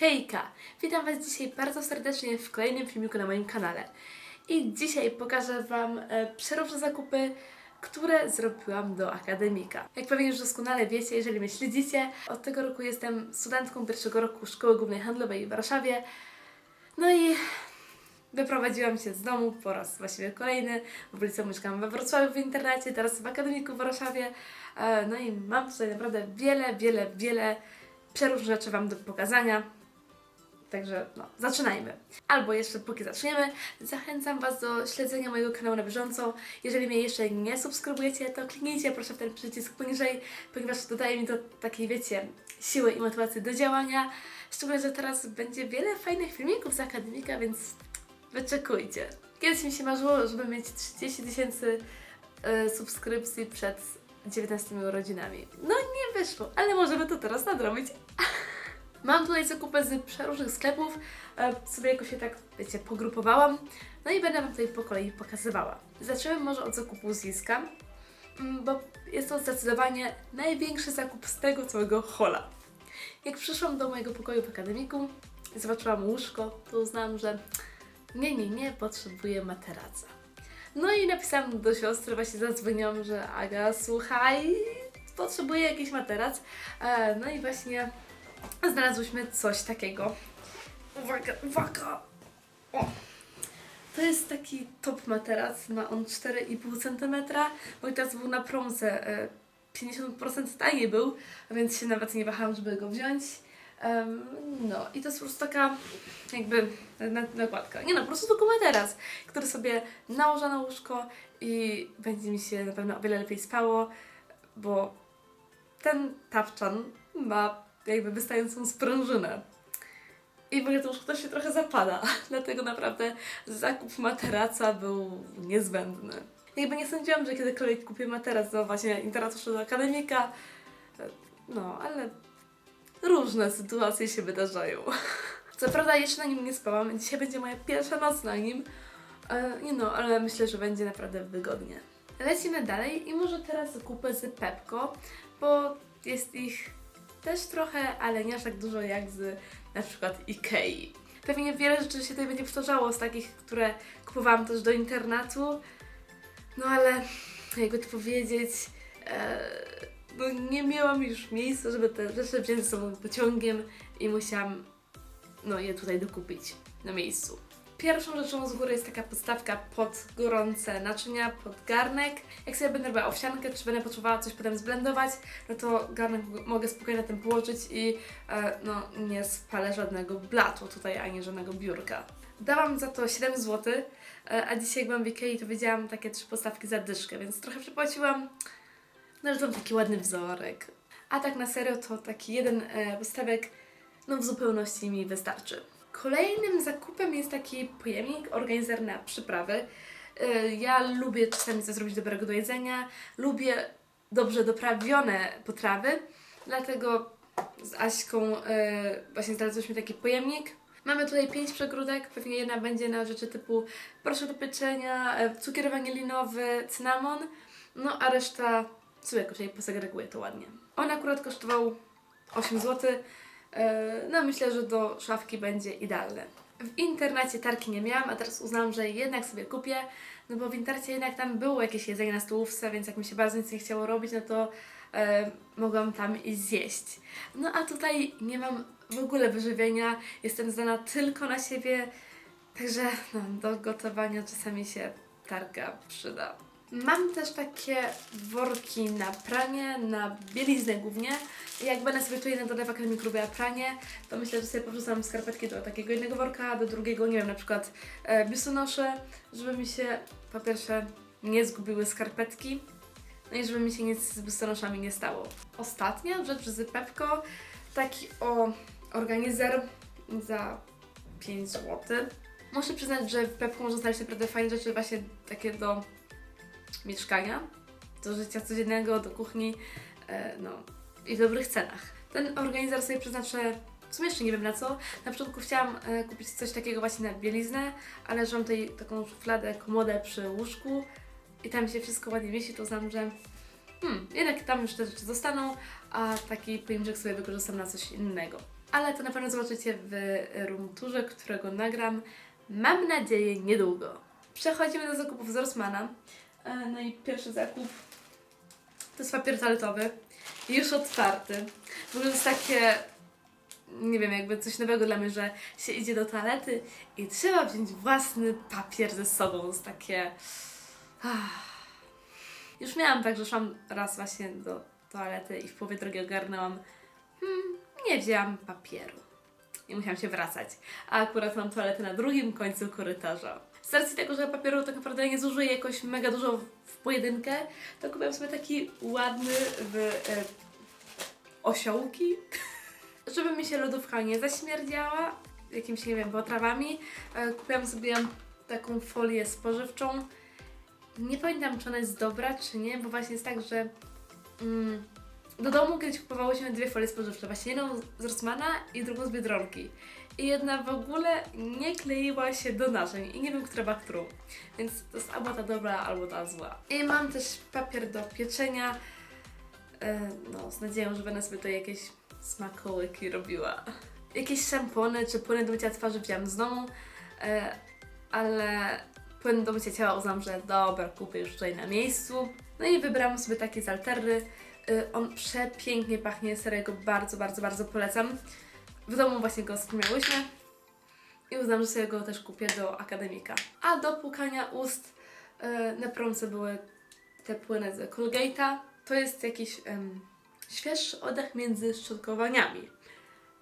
Hejka! Witam Was dzisiaj bardzo serdecznie w kolejnym filmiku na moim kanale. I dzisiaj pokażę Wam e, przeróżne zakupy, które zrobiłam do akademika. Jak pewnie już doskonale wiecie, jeżeli mnie śledzicie, od tego roku jestem studentką pierwszego roku Szkoły Głównej Handlowej w Warszawie. No i wyprowadziłam się z domu po raz właściwie kolejny. W ogóle mieszkam we Wrocławiu w internacie, teraz w akademiku w Warszawie. E, No i mam tutaj naprawdę wiele, wiele, wiele przeróżnych rzeczy Wam do pokazania. Także no, zaczynajmy. Albo jeszcze póki zaczniemy, zachęcam Was do śledzenia mojego kanału na bieżąco. Jeżeli mnie jeszcze nie subskrybujecie, to kliknijcie proszę w ten przycisk poniżej, ponieważ dodaje mi to takiej, wiecie, siły i motywacji do działania. Szczególnie, że teraz będzie wiele fajnych filmików z Akademika, więc wyczekujcie. Kiedyś mi się marzyło, żeby mieć 30 tysięcy e, subskrypcji przed 19 urodzinami. No nie wyszło, ale możemy to teraz nadrobić. Mam tutaj zakupy z przeróżnych sklepów, e, sobie jakoś się tak, wiecie, pogrupowałam. No i będę Wam tutaj po kolei pokazywała. Zaczniemy może od zakupu z mm, bo jest to zdecydowanie największy zakup z tego całego hola. Jak przyszłam do mojego pokoju w akademiku, zobaczyłam łóżko, to uznałam, że nie, nie, nie, potrzebuję materaca. No i napisałam do siostry, właśnie zadzwoniłam, że Aga, słuchaj, potrzebuję jakiś materac. E, No i właśnie znalazłyśmy coś takiego. Uwaga, uwaga! O. To jest taki top materac, ma on 4,5 cm, bo teraz był na promce, e, 50% taniej był, więc się nawet nie wahałam, żeby go wziąć. Em, no i to jest po prostu taka jakby na- nakładka. Nie no, po prostu tylko materac, który sobie nałożę na łóżko i będzie mi się na pewno o wiele lepiej spało, bo ten tapczan ma jakby wystającą sprężynę. I w ogóle to łóżko też się trochę zapada, dlatego naprawdę zakup materaca był niezbędny. Jakby nie sądziłam, że kiedykolwiek kupię materac do właśnie internatu do akademika, no ale różne sytuacje się wydarzają. Co prawda jeszcze na nim nie spałam, dzisiaj będzie moja pierwsza noc na nim, e, nie no, ale myślę, że będzie naprawdę wygodnie. Lecimy dalej i może teraz zakupy z Pepko, bo jest ich też trochę, ale nie aż tak dużo jak z na przykład Ikei. Pewnie wiele rzeczy się tutaj będzie powtarzało z takich, które kupowałam też do internatu, no ale jakby to powiedzieć, e, no nie miałam już miejsca, żeby te rzeczy wziąć ze sobą pociągiem i musiałam no, je tutaj dokupić na miejscu. Pierwszą rzeczą z góry jest taka podstawka pod gorące naczynia, pod garnek. Jak sobie będę robiła owsiankę, czy będę potrzebowała coś potem zblendować, no to garnek mogę spokojnie na tym położyć i e, no, nie spalę żadnego blatu tutaj, ani żadnego biurka. Dałam za to 7 zł, e, a dzisiaj jak byłam w Ikei, to wiedziałam takie trzy podstawki za dyszkę, więc trochę przepłaciłam. No, ale to taki ładny wzorek. A tak na serio to taki jeden e, podstawek no w zupełności mi wystarczy. Kolejnym zakupem jest taki pojemnik, organizer na przyprawy. Yy, Ja lubię czasami coś zrobić dobrego do jedzenia, lubię dobrze doprawione potrawy, dlatego z Aśką yy, właśnie znalazłyśmy taki pojemnik. Mamy tutaj pięć przegródek, pewnie jedna będzie na rzeczy typu proszek do pieczenia, yy, cukier wanilinowy, cynamon, no a reszta sobie jakoś posegreguję to ładnie. On akurat kosztował 8 zł, No myślę, że do szafki będzie idealny. W internacie tarki nie miałam, a teraz uznałam, że jednak sobie kupię, no bo w internacie jednak tam było jakieś jedzenie na stołówce, więc jak mi się bardzo nic nie chciało robić, no to e, mogłam tam i zjeść. No a tutaj nie mam w ogóle wyżywienia, jestem zdana tylko na siebie, także no, do gotowania czasami się tarka przyda. Mam też takie worki na pranie, na bieliznę głównie. Jak będę sobie tu jeden dodawał akademik robiła pranie, to myślę, że sobie porzucam skarpetki do takiego jednego worka, do drugiego, nie wiem, na przykład e, żeby mi się po pierwsze nie zgubiły skarpetki, no i żeby mi się nic z biustonoszami nie stało. Ostatnia rzecz z Pepko, taki o organizer za 5 zł. Muszę przyznać, że w Pepko można znaleźć naprawdę fajne rzeczy właśnie takie do mieszkania, do życia codziennego, do kuchni, e, no i w dobrych cenach. Ten organizer sobie przeznaczę, w sumie jeszcze nie wiem na co. Na początku chciałam e, kupić coś takiego właśnie na bieliznę, ale że mam tutaj taką szufladę, komodę przy łóżku i tam się wszystko ładnie mieści, to znam, że hmm, jednak tam już te rzeczy zostaną, a taki pojemniczek sobie wykorzystam na coś innego. ale to na pewno zobaczycie w room którego nagram, mam nadzieję, niedługo. Przechodzimy do zakupów z Rossmana. E, No i pierwszy zakup to jest papier toaletowy, już otwarty. W ogóle to jest takie, nie wiem, jakby coś nowego dla mnie, że się idzie do toalety i trzeba wziąć własny papier ze sobą. To jest takie... Ah. Już miałam tak, że szłam raz właśnie do toalety i w połowie drogi ogarnęłam hmm, nie wzięłam papieru. I musiałam się wracać. A akurat mam toaletę na drugim końcu korytarza. Z racji tego, że papieru tak naprawdę nie zużyję jakoś mega dużo w- pojedynkę, to kupiłam sobie taki ładny w e, osiołki, żeby mi się lodówka nie zaśmierdziała jakimiś, nie wiem, potrawami. E, kupiłam sobie taką folię spożywczą. Nie pamiętam, czy ona jest dobra, czy nie, bo właśnie jest tak, że mm, do domu kiedyś kupowałyśmy dwie folie spożywcze, właśnie jedną z Rossmana i drugą z Biedronki. I jedna w ogóle nie kleiła się do naczyń i nie wiem, która była którą. Więc to jest albo ta dobra, albo ta zła. I mam też papier do pieczenia. E, no, z nadzieją, że będę sobie tutaj jakieś smakołyki robiła. Jakieś szampony czy płyny do mycia twarzy wziąłam z domu, e, ale płyn do mycia ciała uznam, że dobra, kupię już tutaj na miejscu. No i wybrałam sobie taki z Alterry. Y, On przepięknie pachnie, serio go bardzo, bardzo, bardzo polecam. W domu właśnie go miałyśmy i uznam, że sobie go też kupię do akademika. A do płukania ust y, na promce były te płyny z Colgate'a. To jest jakiś em, świeższy oddech między szczotkowaniami.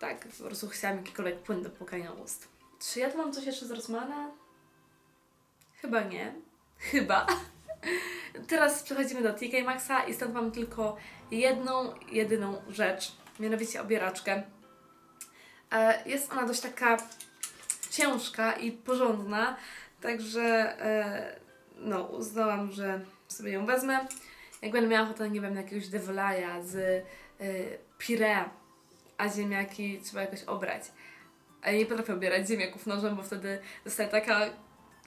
Tak, po prostu chciałam jakikolwiek płyn do płukania ust. Czy ja tu mam coś jeszcze z Rossmana? Chyba nie. Chyba. Teraz przechodzimy do TK Maxa i stąd mam tylko jedną, jedyną rzecz, mianowicie obieraczkę. E, Jest ona dość taka ciężka i porządna, także e, no, uznałam, że sobie ją wezmę. Jak będę miała ochotę, nie wiem, na jakiegoś devolaja z y, pirea, a ziemniaki trzeba jakoś obrać. A ja nie potrafię obierać ziemniaków nożem, bo wtedy zostaje taka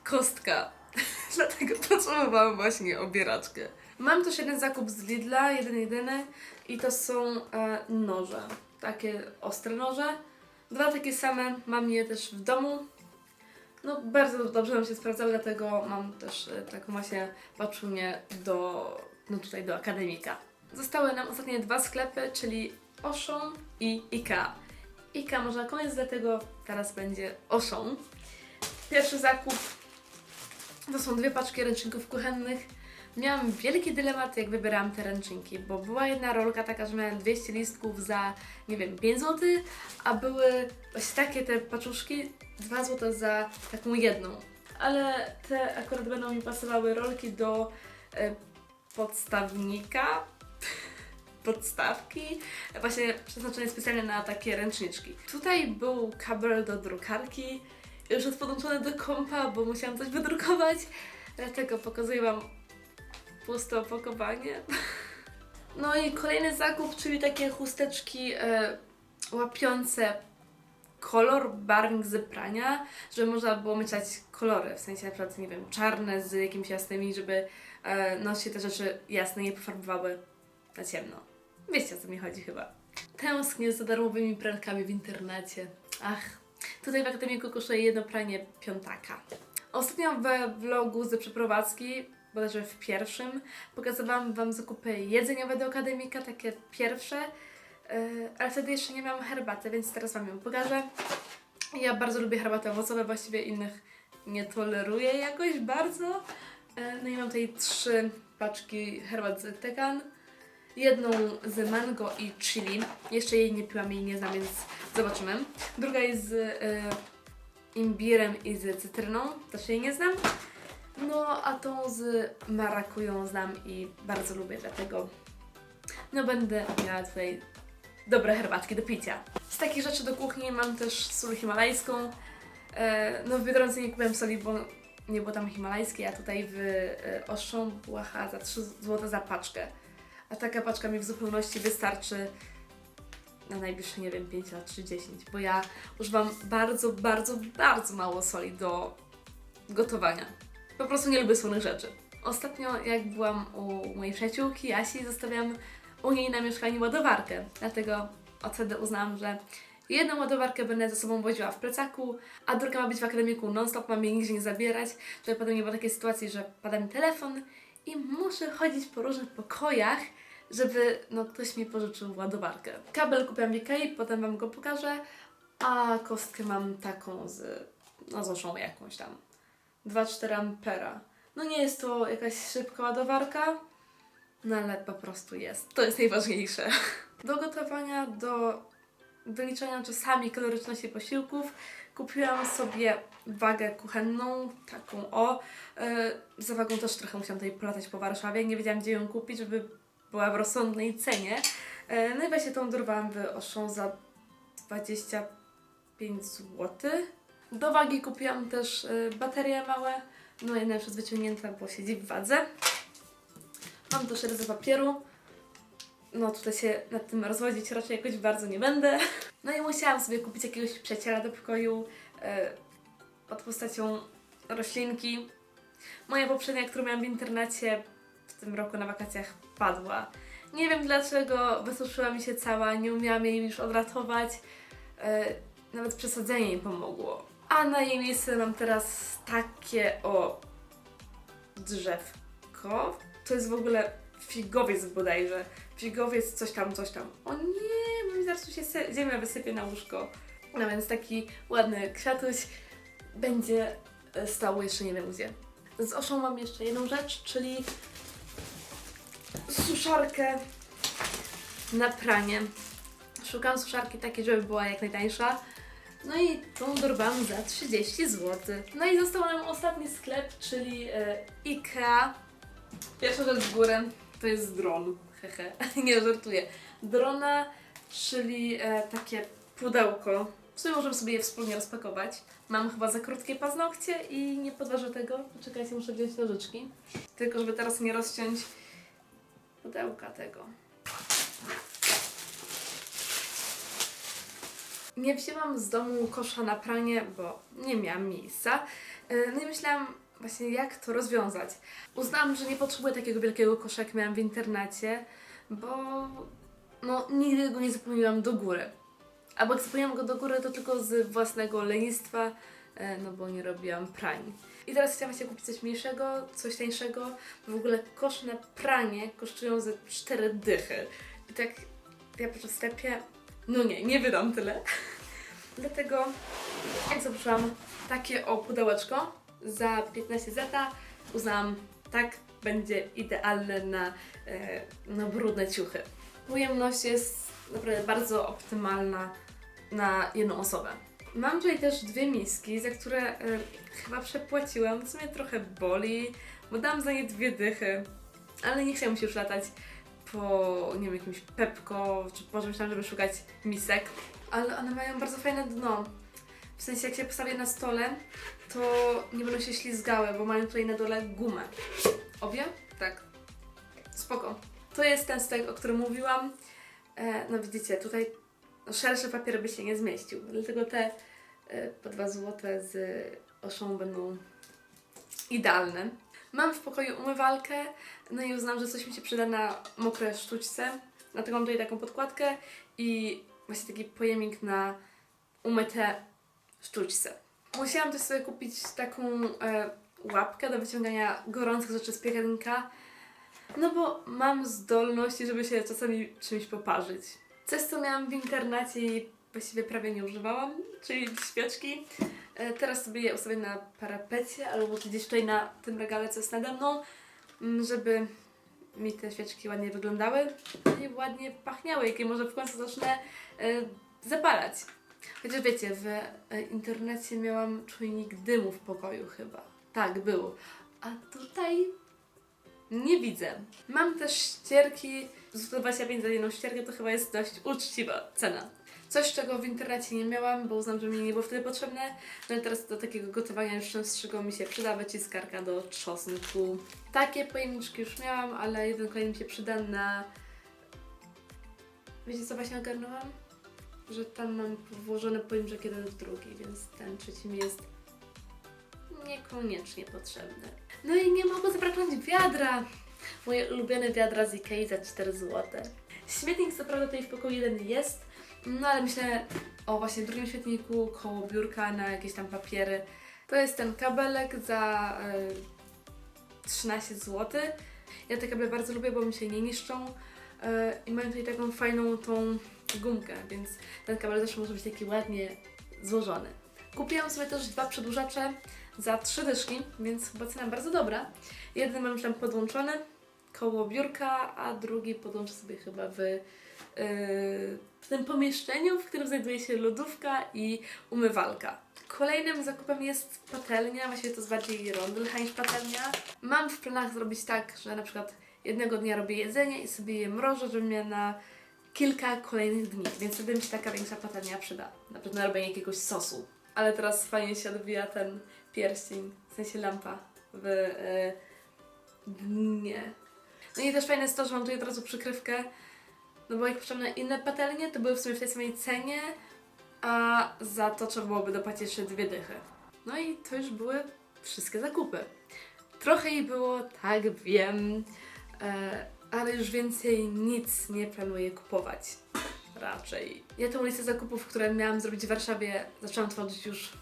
kostka. Dlatego potrzebowałam właśnie obieraczkę. Mam też jeden zakup z Lidla, jeden jedyny i to są e, noże. Takie ostre noże. Dwa takie same, mam je też w domu. No bardzo dobrze nam się sprawdzały, dlatego mam też e, taką właśnie paczunię do, no tutaj do akademika. Zostały nam ostatnie dwa sklepy, czyli Auchan i IKEA. IKEA może na koniec, dlatego teraz będzie Auchan. Pierwszy zakup to są dwie paczki ręczników kuchennych. Miałam wielki dylemat, jak wybierałam te ręczniki, bo była jedna rolka taka, że miałem 200 listków za, nie wiem, 5 zł, a były właśnie takie te paczuszki 2 zł za taką jedną. Ale te akurat będą mi pasowały rolki do e, podstawnika, podstawki, właśnie przeznaczone specjalnie na takie ręczniczki. Tutaj był kabel do drukarki, już jest podłączony do kompa, bo musiałam coś wydrukować, dlatego pokazuję Wam puste opakowanie. No i kolejny zakup, czyli takie chusteczki e, łapiące kolor, barwnik z prania, żeby można było mieszać kolory, w sensie na przykład, nie wiem, czarne z jakimiś jasnymi, żeby e, no się te rzeczy jasne nie pofarbowały na ciemno. Wiecie o co mi chodzi chyba. Tęsknię za darmowymi pralkami w internecie. Ach, tutaj w Akademiku kosztuje jedno pranie piątaka. Ostatnio we vlogu ze przeprowadzki, bodajże w pierwszym, pokazywałam Wam zakupy jedzeniowe do Akademika, takie pierwsze, yy, ale wtedy jeszcze nie miałam herbaty, więc teraz Wam ją pokażę. Ja bardzo lubię herbaty owocowe, właściwie innych nie toleruję jakoś bardzo. Yy, No i mam tutaj trzy paczki herbat z Tekan. Jedną z mango i chili. Jeszcze jej nie piłam, jej nie znam, więc zobaczymy. Druga jest z y, imbirem i z cytryną, też jej nie znam. No, a tą z marakują znam i bardzo lubię, dlatego no będę miała tutaj dobre herbatki do picia. Z takich rzeczy do kuchni mam też sól himalajską. E, no w Biedronce nie kupiłem soli, bo nie było tam himalajskiej, a tutaj w e, Auchan była za 3 zł za paczkę. A taka paczka mi w zupełności wystarczy na najbliższe, nie wiem, 5 lat czy 10, bo ja używam bardzo, bardzo, bardzo mało soli do gotowania. Po prostu nie lubię słonych rzeczy. Ostatnio, jak byłam u mojej przyjaciółki Asi, zostawiam u niej na mieszkaniu ładowarkę. Dlatego od wtedy uznałam, że Jedną ładowarkę będę ze sobą woziła w plecaku, a druga ma być w akademiku non-stop, mam jej nigdzie nie zabierać, żeby potem nie było takiej sytuacji, że pada mi telefon i muszę chodzić po różnych pokojach, żeby no, ktoś mi pożyczył ładowarkę. Kabel kupiłam w Ikei, potem Wam go pokażę, a kostkę mam taką z, no z oszą jakąś tam. 2,4 ampera. No nie jest to jakaś szybka ładowarka, no ale po prostu jest. To jest najważniejsze. Do gotowania, do wyliczania czasami kaloryczności posiłków kupiłam sobie wagę kuchenną, taką o. Yy, za wagą też trochę musiałam tutaj polatać po Warszawie. Nie wiedziałam gdzie ją kupić, żeby była w rozsądnej cenie. Yy, no i właśnie tą dorwałam w Auchan za 25 zł. Do wagi kupiłam też y, baterie małe. No jedna już jest wyciągnięta, bo siedzi w wadze. Mam też ryzy papieru. No tutaj się nad tym rozwodzić raczej jakoś bardzo nie będę. No i musiałam sobie kupić jakiegoś przyjaciela do pokoju y, pod postacią roślinki. Moja poprzednia, którą miałam w internacie w tym roku na wakacjach padła. Nie wiem dlaczego, wysuszyła mi się cała, nie umiałam jej już odratować. Y, nawet przesadzenie jej pomogło. A na jej miejsce mam teraz takie o drzewko. To jest w ogóle figowiec bodajże. Figowiec coś tam, coś tam. O nie, mi zaraz tu się ziemia wysypie na łóżko. No więc taki ładny kwiatuś będzie e, stał jeszcze nie wiem gdzie. Z oszą mam jeszcze jedną rzecz, czyli suszarkę na pranie. Szukam suszarki takiej, żeby była jak najtańsza. No i tą dorwałam za 30 zł. No i został nam ostatni sklep, czyli e, IKEA. Pierwsza rzecz w górę to jest dron. Hehe, nie żartuję. Drona, czyli e, takie pudełko. W sumie możemy sobie je wspólnie rozpakować. Mam chyba za krótkie paznokcie i nie podważę tego. Poczekajcie, muszę wziąć nożyczki. Tylko żeby teraz nie rozciąć pudełka tego. Nie wzięłam z domu kosza na pranie, bo nie miałam miejsca. Yy, No i myślałam właśnie jak to rozwiązać. Uznałam, że nie potrzebuję takiego wielkiego kosza, jak miałam w internacie, bo no nigdy go nie zapełniłam do góry. Albo jak zapełniłam go do góry, to tylko z własnego lenistwa, yy, no bo nie robiłam prań. I teraz chciałam się kupić coś mniejszego, coś tańszego. W ogóle kosz na pranie kosztują ze 4 dychy. I tak ja w sklepie, no nie, nie wydam tyle. Dlatego jak zobaczyłam takie o pudełeczko za 15 zeta, uznałam, tak będzie idealne na, e, na brudne ciuchy. Pojemność jest naprawdę bardzo optymalna na jedną osobę. Mam tutaj też dwie miski, za które e, chyba przepłaciłam, co mnie trochę boli, bo dam za nie dwie dychy, ale nie chciałam się już latać po, nie wiem, jakimś Pepko, czy po czymś tam, żeby szukać misek. Ale one mają bardzo fajne dno. W sensie, jak się postawię na stole, to nie będą się ślizgały, bo mają tutaj na dole gumę. Obie? Tak. Spoko. To jest ten stek, o którym mówiłam. E, no widzicie, tutaj no, szerszy papier by się nie zmieścił, dlatego te e, po 2 złote z oszą będą idealne. Mam w pokoju umywalkę, no i uznam, że coś mi się przyda na mokre sztućce. Dlatego mam tutaj taką podkładkę i właśnie taki pojemnik na umyte sztućce. Musiałam też sobie kupić taką e, łapkę do wyciągania gorących rzeczy z piekarnika, no bo mam zdolności, żeby się czasami czymś poparzyć. Coś, co miałam w internacie i właściwie prawie nie używałam, czyli świeczki. E, Teraz sobie je ustawię na parapecie albo gdzieś tutaj na tym regale, co jest nade mną, mm, żeby mi te świeczki ładnie wyglądały i ładnie pachniały, jakie może w końcu zacznę e, zapalać. Chociaż wiecie, w e, internecie miałam czujnik dymu w pokoju chyba. Tak, był. A tutaj nie widzę. Mam też ścierki, z 25 za jedną ścierkę to chyba jest dość uczciwa cena. Coś, czego w internecie nie miałam, bo uznam, że mi nie było wtedy potrzebne. No i teraz do takiego gotowania już częstszego mi się przyda wyciskarka do trzosnku. Takie pojemniczki już miałam, ale jeden kolejny mi się przyda na... Wiecie co właśnie ogarnęłam? Że tam mam włożony pojemniczek jeden w drugi, więc ten trzeci mi jest niekoniecznie potrzebny. No i nie mogło zabraknąć wiadra! Moje ulubione wiadra z Ikei za 4 zł. Śmietnik co prawda tutaj w pokoju jeden jest, No ale myślę o właśnie drugim świetniku koło biurka na jakieś tam papiery. To jest ten kabelek za y, 13 zł. Ja te kable bardzo lubię, bo mi się nie niszczą. y, I mają tutaj taką fajną tą gumkę, więc ten kabel zawsze może być taki ładnie złożony. Kupiłam sobie też dwa przedłużacze za trzy dyszki, więc chyba cena bardzo dobra. Jeden mam już tam podłączony koło biurka, a drugi podłączę sobie chyba w, yy, w tym pomieszczeniu, w którym znajduje się lodówka i umywalka. Kolejnym zakupem jest patelnia, właściwie to jest bardziej rondelka niż patelnia. Mam w planach zrobić tak, że na przykład jednego dnia robię jedzenie i sobie je mrożę, żeby mnie na kilka kolejnych dni, więc wtedy mi się taka większa patelnia przyda. Na przykład na robienie jakiegoś sosu. Ale teraz fajnie się odbija ten pierścień, w sensie lampa w e, dnie. No i też fajne jest to, że mam tutaj od razu przykrywkę, no bo jak patrzyłam na inne patelnie, to były w sumie w tej samej cenie, a za to trzeba byłoby dopłacić jeszcze dwie dychy. No i to już były wszystkie zakupy. Trochę jej było, tak wiem, e, ale już więcej nic nie planuję kupować. Raczej. Ja tą listę zakupów, które miałam zrobić w Warszawie, zaczęłam tworzyć już,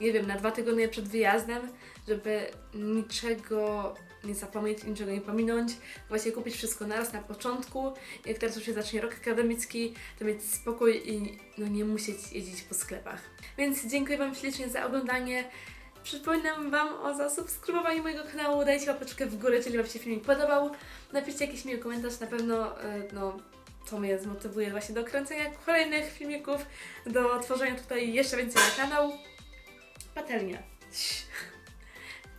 nie wiem, na dwa tygodnie przed wyjazdem, żeby niczego nie zapomnieć, niczego nie pominąć. Właśnie kupić wszystko naraz na początku. Jak teraz już się zacznie rok akademicki, to mieć spokój i no, nie musieć jeździć po sklepach. Więc dziękuję Wam ślicznie za oglądanie. Przypominam Wam o zasubskrybowaniu mojego kanału, dajcie łapeczkę w górę, jeżeli Wam się filmik podobał. Napiszcie jakiś miły komentarz, na pewno e, no, to mnie zmotywuje właśnie do kręcenia kolejnych filmików, do tworzenia tutaj jeszcze więcej na kanał. Patelnia.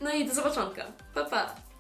No i do zobaczonka. Pa, pa!